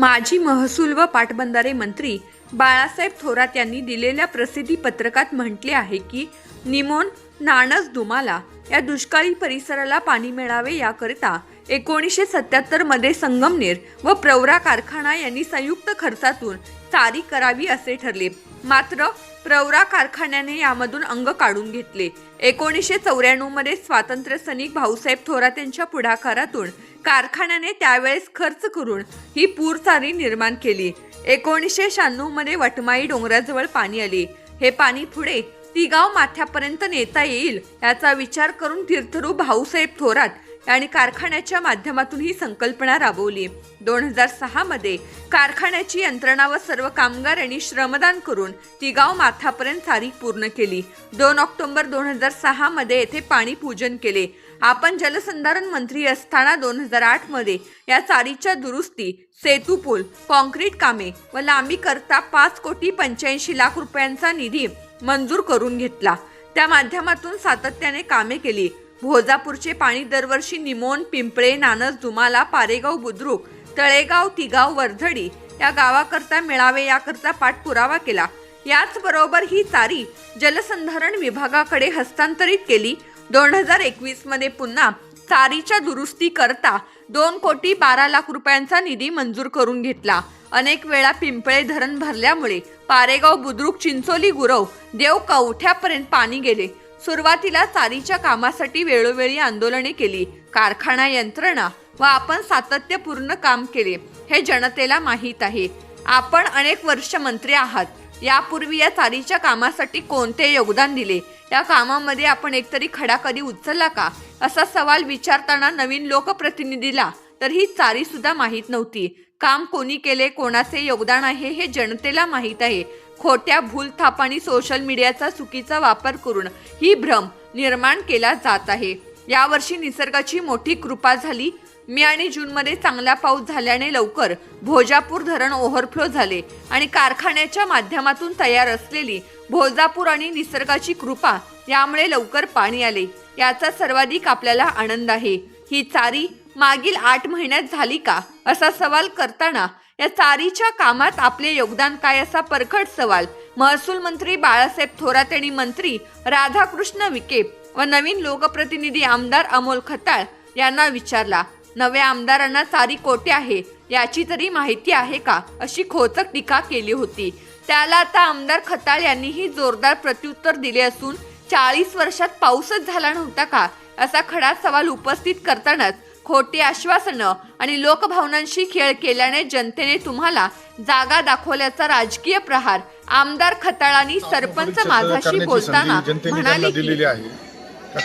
माजी महसूल व पाटबंधारे मंत्री बाळासाहेब थोरात यांनी दिलेल्या प्रसिद्धी पत्रकात म्हटले आहे की निमोन नाणस दुमाला या दुष्काळी परिसराला पाणी मिळावे याकरिता एकोणीसशे सत्याहत्तरमध्ये संगमनेर व प्रवरा कारखाना यांनी संयुक्त खर्चातून चारी करावी असे ठरले. मात्र प्रवरा कारखान्याने यामधून अंग काढून घेतले. एकोणीसशे चौऱ्याण्णवमध्ये स्वातंत्र्य सैनिक भाऊसाहेब थोरात यांच्या पुढाकारातून कारखान्याने त्यावेळेस खर्च करून ही पूरचारी निर्माण केली. एकोणीसशे शहाण्णवमध्ये वटमाई डोंगराजवळ पाणी आले. हे पाणी पुढे तिगाव माथ्यापर्यंत नेता येईल याचा विचार करून तीर्थरू भाऊसाहेब थोरात आणि कारखान्याच्या माध्यमातून ही संकल्पना राबवली. दोन हजार सहामध्ये कारखान्याची यंत्रणा व सर्व कामगार यांनी श्रमदान करून तिगाव माथापर्यंत चारी पूर्ण केली. दोन ऑक्टोबर दोन हजार सहामध्ये येथे पाणी पूजन केले. आपण जलसंधारण मंत्री असताना दोन हजार आठमध्ये या चारीच्या दुरुस्ती सेतू पूल कॉन्क्रीट कामे व लांबी करता पाच कोटी पंच्याऐंशी लाख रुपयांचा निधी मंजूर करून घेतला. त्या माध्यमातून सातत्याने कामे केली. भोजापूरचे पाणी दरवर्षी निमोन पिंपळे नानस दुमाला पारेगाव बुद्रुक तळेगाव तिगाव वर्धडी या गावाकरता मिळावे याकरता पाठपुरावा केला. याचबरोबर ही चारी जलसंधारण विभागाकडे हस्तांतरित केली. दोन हजार एकवीसमध्ये पुन्हा चारीच्या दुरुस्ती करता दोन कोटी बारा लाख रुपयांचा निधी मंजूर करून घेतला. अनेक वेळा पिंपळे धरण भरल्यामुळे पारेगाव बुद्रुक चिंचोली गुरव देव कवठ्यापर्यंत पाणी गेले. सुरुवातीला चारीच्या कामासाठी वेळोवेळी आंदोलने केली. कारखाना यंत्रणा व आपण सातत्यपूर्ण काम केले हे जनतेला माहीत आहे. आपण अनेक वर्ष मंत्री आहात. यापूर्वी या चारीच्या कामासाठी कोणते योगदान दिले? या कामामध्ये आपण एकतरी खडा कधी उचलला का? असा सवाल विचारताना नवीन लोकप्रतिनिधीला तर ही चारी सुद्धा माहीत नव्हती. काम कोणी केले कोणाचे योगदान आहे हे जनतेला माहीत आहे. खोट्या भूलथापांनी सोशल मीडियाचा चुकीचा वापर करून ही भ्रम निर्माण केला जात आहे. यावर्षी निसर्गाची मोठी कृपा झाली. मे आणि जूनमध्ये चांगला पाऊस झाल्याने लवकर भोजापूर धरण ओव्हरफ्लो झाले आणि कारखान्याच्या माध्यमातून तयार असलेली भोजापूर आणि निसर्गाची कृपा यामुळे लवकर पाणी आले. याचा सर्वाधिक आपल्याला आनंद आहे. ही चारी मागील आठ महिन्यात झाली का? असा सवाल करताना या चारीच्या कामात आपले योगदान काय असा परखड सवाल. महसूल मंत्री बाळासाहेब थोरात यांनी मंत्री राधाकृष्ण विखे व नवीन लोकप्रतिनिधी आमदार अमोल खताळ यांना विचारला नव्या आमदारांना चारी कोटे आहे याची तरी माहिती आहे का? अशी खोचक टीका केली होती. त्याला आता आमदार खताळ यांनीही जोरदार प्रत्युत्तर दिले असून चाळीस वर्षात पाऊसच झाला नव्हता का? असा खडा सवाल उपस्थित करतानाच खोटी आश्वासनं आणि लोकभावनांशी खेळ केल्याने जनतेने तुम्हाला जागा दाखवल्याचा राजकीय प्रहार आमदार खताळांनी सरपंच माझाशी बोलताना म्हणाले दिलेली आहे.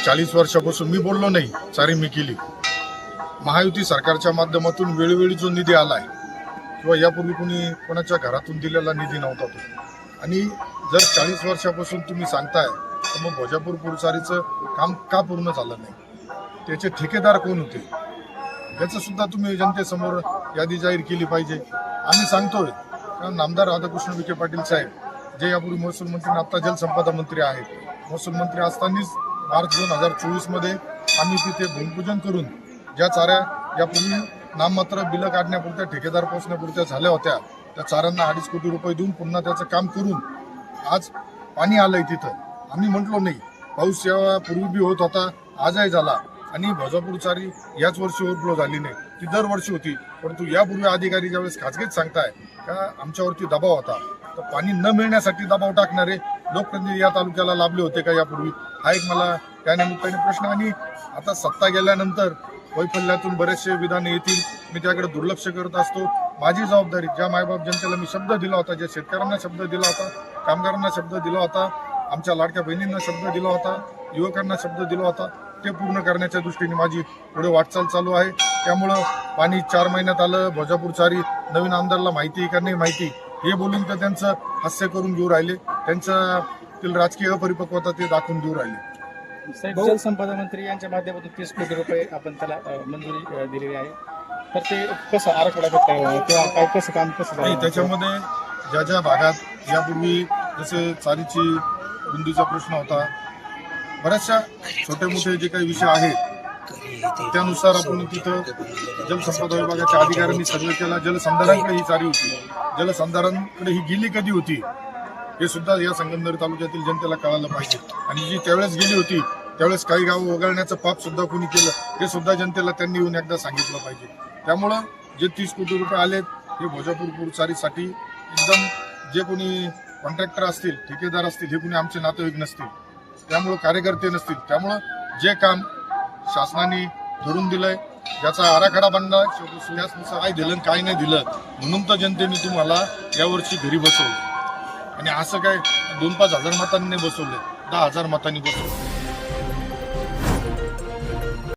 चाळीस वर्षापासून मी बोललो नाही सारी मी केली. महायुती सरकारच्या माध्यमातून वेळोवेळी जो निधी आलाय किंवा यापूर्वी कोणी कोणाच्या घरातून दिलेला निधी नव्हता तो. आणि जर चाळीस वर्षापासून तुम्ही सांगताय तर मग भोजापूर पुरचारीचं काम का पूर्ण झालं नाही? त्याचे ठेकेदार कोण होते? याचं सुद्धा तुम्ही जनतेसमोर यादी जाहीर केली पाहिजे. आम्ही सांगतोय कारण आमदार राधाकृष्ण विखे पाटील साहेब जे यापूर्वी महसूल मंत्री आणि जलसंपदा मंत्री आहेत. महसूल मंत्री असतानाच मार्च दोन हजार चोवीसमध्ये आम्ही तिथे भूमिपूजन करून ज्या चाऱ्या यापूर्वी नाममात्र बिलं काढण्यापुरत्या ठेकेदार पोचण्यापुरत्या झाल्या होत्या त्या चाऱ्यांना अडीच कोटी रुपये देऊन पुन्हा त्याचं काम करून आज पाणी आलंय तिथं. आम्ही म्हटलो नाही पाऊस यापूर्वी बी होत होता आजही झाला. आणि भोजापूरचारी याच वर्षी ओव्हरफ्लो झाली नाही. ती दरवर्षी होती. परंतु यापूर्वी अधिकारी ज्यावेळेस खाजगीत सांगताय का आमच्यावरती दबाव होता? तर पाणी न मिळण्यासाठी दबाव टाकणारे लोकप्रतिनिधी या तालुक्याला लाभले होते का यापूर्वी? हा एक मला त्या निमित्ताने प्रश्न. आणि आता सत्ता गेल्यानंतर वैफल्यातून बरेचसे विधान येतील. मी त्याकडे दुर्लक्ष करत असतो. माझी जबाबदारी ज्या मायबाप जनतेला मी शब्द दिला होता ज्या शेतकऱ्यांना शब्द दिला होता कामगारांना शब्द दिला होता आमच्या लाडक्या बहिणींना शब्द दिला होता युवकांना शब्द दिला होता ते पूर्ण करण्याच्या दृष्टीने माझी पुढे वाटचाल चालू आहे. त्यामुळं पाणी चार महिन्यात आलं. भोजापूर चारी नवीन आमदारला माहिती आहे का नाही माहिती. हे बोलून तर त्यांचं हास्य करून घेऊ राहिले. त्यांच्यातील राजकीय अपरिपक्वता ते दाखवून देऊ राहिले. साहेब जलसंपदा मंत्री यांच्या माध्यमातून तीस कोटी रुपये आपण त्याला मंजुरी दिलेली आहे. तर ते कसं आराखडा बघताय किंवा काय कसं काम कसं नाही? त्याच्यामध्ये ज्या ज्या भागात यापूर्वी जसे चारीची रुंदीचा प्रश्न होता बऱ्याचशा छोटे मोठे जे काही विषय आहेत त्यानुसार आपण तिथं जलसंपदा विभागाच्या अधिकाऱ्यांनी सर्वे केला. जलसंधारणकडे ही चारी होती. जलसंधारणकडे ही गेली कधी होती? हे सुद्धा या संगमनेर तालुक्यातील जनतेला कळायला पाहिजे. आणि जी त्यावेळेस गेली होती त्यावेळेस काही गाव वगळण्याचं पाप सुद्धा कोणी केलं हे सुद्धा जनतेला त्यांनी येऊन एकदा सांगितलं पाहिजे. त्यामुळं जे तीस कोटी रुपये आलेत हे भोजापूर पुरचारीसाठी एकदम जे कोणी कॉन्ट्रॅक्टर असतील ठेकेदार असतील हे कोणी आमचे नातेवाईक नसतील त्यामुळं कार्यकर्ते नसतील. त्यामुळं जे काम शासनाने धरून दिलंय ज्याचा आराखडा बनला त्यानुसार काय दिलं आणि काय नाही दिलं म्हणून तर जनतेने तुम्हाला यावर्षी घरी बसवलं. आणि असं काय दोन पाच हजार मतांनी बसवलं बसवले दहा हजार मतांनी बसवलं